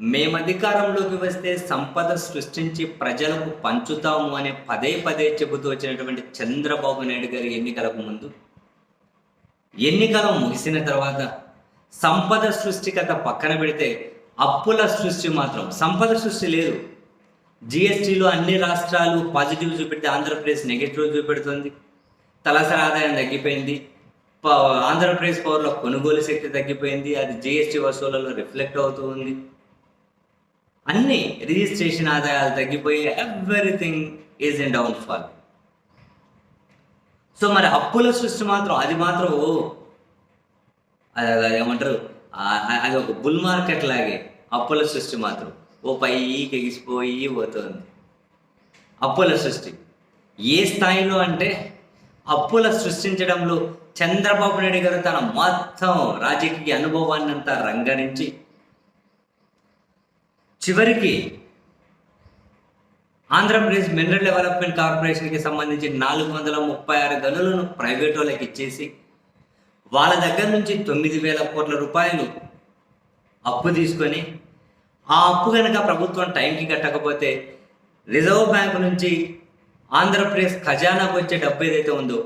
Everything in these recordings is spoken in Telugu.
మేము అధికారంలోకి వస్తే సంపద సృష్టించి ప్రజలకు పంచుతాము అని పదే పదే చెబుతూ వచ్చినటువంటి చంద్రబాబు నాయుడు గారి ఎన్నికలకు ముందు ఎన్నికల ముగిసిన తర్వాత సంపద సృష్టి కథ పక్కన పెడితే అప్పుల సృష్టి మాత్రం సంపద సృష్టి లేదు. జిఎస్టీలో అన్ని రాష్ట్రాలు పాజిటివ్ చూపెడితే ఆంధ్రప్రదేశ్ నెగిటివ్ చూపెడుతుంది. తలసరి ఆదాయం తగ్గిపోయింది. ప- ఆంధ్రప్రదేశ్ పౌరుల కొనుగోలు శక్తి తగ్గిపోయింది. అది జిఎస్టీ వసూళ్ళలో రిఫ్లెక్ట్ అవుతూ ఉంది. అన్ని రిజిస్ట్రేషన్ ఆదాయాలు తగ్గిపోయి everything is in downfall so మరి అప్పుల సృష్టి మాత్రం అది మాత్రం ఓ అది ఏమంటారు? అది ఒక బుల్ మార్కెట్ లాగే అప్పుల సృష్టి మాత్రం. ఓ పైకి ఎగిసిపోయి పోతుంది. అప్పుల సృష్టి. ఏ స్థాయిలో అంటే అప్పుల సృష్టించడంలో చంద్రబాబు నాయుడు గారు తన మొత్తం రాజకీయ అనుభవాన్ని అంతా రంగరించి చివరికి ఆంధ్రప్రదేశ్ మినరల్ డెవలప్మెంట్ కార్పొరేషన్కి సంబంధించి నాలుగు వందల ముప్పై ఆరు గనులను ప్రైవేట్ వాళ్ళకి ఇచ్చేసి వాళ్ళ దగ్గర నుంచి తొమ్మిది వేల కోట్ల రూపాయలు అప్పు తీసుకొని ఆ అప్పు కనుక ప్రభుత్వం టైంకి కట్టకపోతే రిజర్వ్ బ్యాంక్ నుంచి ఆంధ్రప్రదేశ్ ఖజానాకు వచ్చే డబ్బు ఏదైతే ఉందో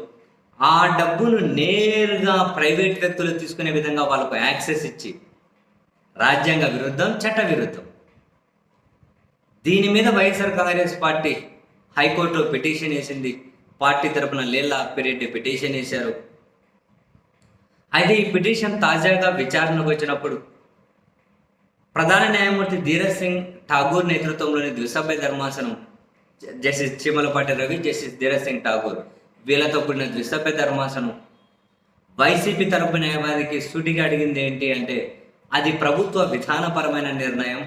ఆ డబ్బును నేరుగా ప్రైవేట్ వ్యక్తులు తీసుకునే విధంగా వాళ్ళకు యాక్సెస్ ఇచ్చి రాజ్యాంగ విరుద్ధం చట్ట విరుద్ధం. దీని మీద వైఎస్ఆర్ కాంగ్రెస్ పార్టీ హైకోర్టులో పిటిషన్ వేసింది. పార్టీ తరపున లీలా అప్పిరెడ్డి పిటిషన్ వేశారు. అయితే ఈ పిటిషన్ తాజాగా విచారణకు వచ్చినప్పుడు ప్రధాన న్యాయమూర్తి ధీరజ్ సింగ్ ఠాగూర్ నేతృత్వంలోని ద్విసభ్య ధర్మాసనం జస్టిస్ చిమలపాటి రవి జస్టిస్ ధీరజ్ సింగ్ ఠాగూర్ వీళ్ళతో కూడిన ద్విసభ్య ధర్మాసనం వైసీపీ తరపు న్యాయవాదికి సూటిగా అడిగింది ఏంటి అంటే అది ప్రభుత్వ విధానపరమైన నిర్ణయం.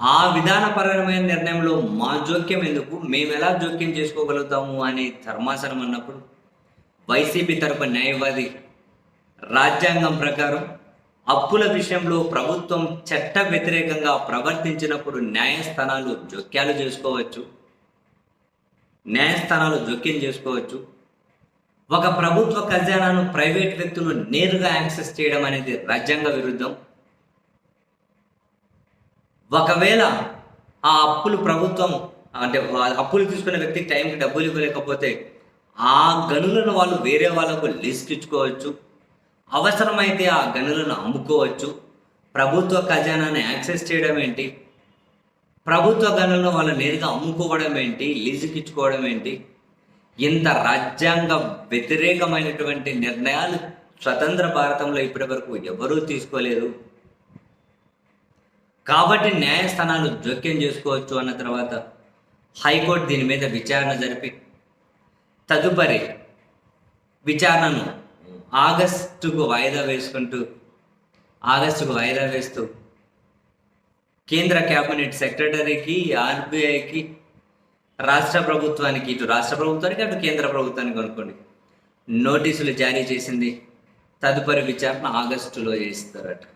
ఆ విధానపరమైన నిర్ణయంలో మా జోక్యం ఎందుకు? మేము ఎలా జోక్యం చేసుకోగలుగుతాము అని ధర్మాసనం అన్నప్పుడు వైసీపీ తరపు న్యాయవాది రాజ్యాంగం ప్రకారం అప్పుల విషయంలో ప్రభుత్వం చట్ట వ్యతిరేకంగా ప్రవర్తించినప్పుడు న్యాయస్థానాలు జోక్యాలు చేసుకోవచ్చు. న్యాయస్థానాలు జోక్యం చేసుకోవచ్చు. ఒక ప్రభుత్వ ఖజానాను ప్రైవేట్ వ్యక్తులు నేరుగా యాక్సెస్ చేయడం అనేది రాజ్యాంగ విరుద్ధం. ఒకవేళ ఆ అప్పులు ప్రభుత్వం అంటే అప్పులు తీసుకున్న వ్యక్తికి టైంకి డబ్బులు ఇవ్వలేకపోతే ఆ గనులను వాళ్ళు వేరే వాళ్ళకు లిస్ట్ ఇచ్చుకోవచ్చు. అవసరమైతే ఆ గనులను అమ్ముకోవచ్చు. ప్రభుత్వ ఖజానాన్ని యాక్సెస్ చేయడం ఏంటి? ప్రభుత్వ గనులను వాళ్ళు నేరుగా అమ్ముకోవడం ఏంటి? లీజుకి ఇచ్చుకోవడం ఏంటి? ఇంత రాజ్యాంగ వ్యతిరేకమైనటువంటి నిర్ణయాలు స్వతంత్ర భారతంలో ఇప్పటి వరకు ఎవరూ తీసుకోలేదు. కాబట్టి న్యాయస్థానాలు జోక్యం చేసుకోవచ్చు అన్న తర్వాత హైకోర్టు దీని మీద విచారణ జరిపి తదుపరి విచారణను ఆగస్టుకు వాయిదా వేసుకుంటూ ఆగస్టుకు వాయిదా వేస్తూ కేంద్ర క్యాబినెట్ సెక్రటరీకి ఆర్బీఐకి రాష్ట్ర ప్రభుత్వానికి ఇటు రాష్ట్ర ప్రభుత్వానికి అటు కేంద్ర ప్రభుత్వానికి అనుకోండి నోటీసులు జారీ చేసింది. తదుపరి విచారణ ఆగస్టులో చేస్తారట.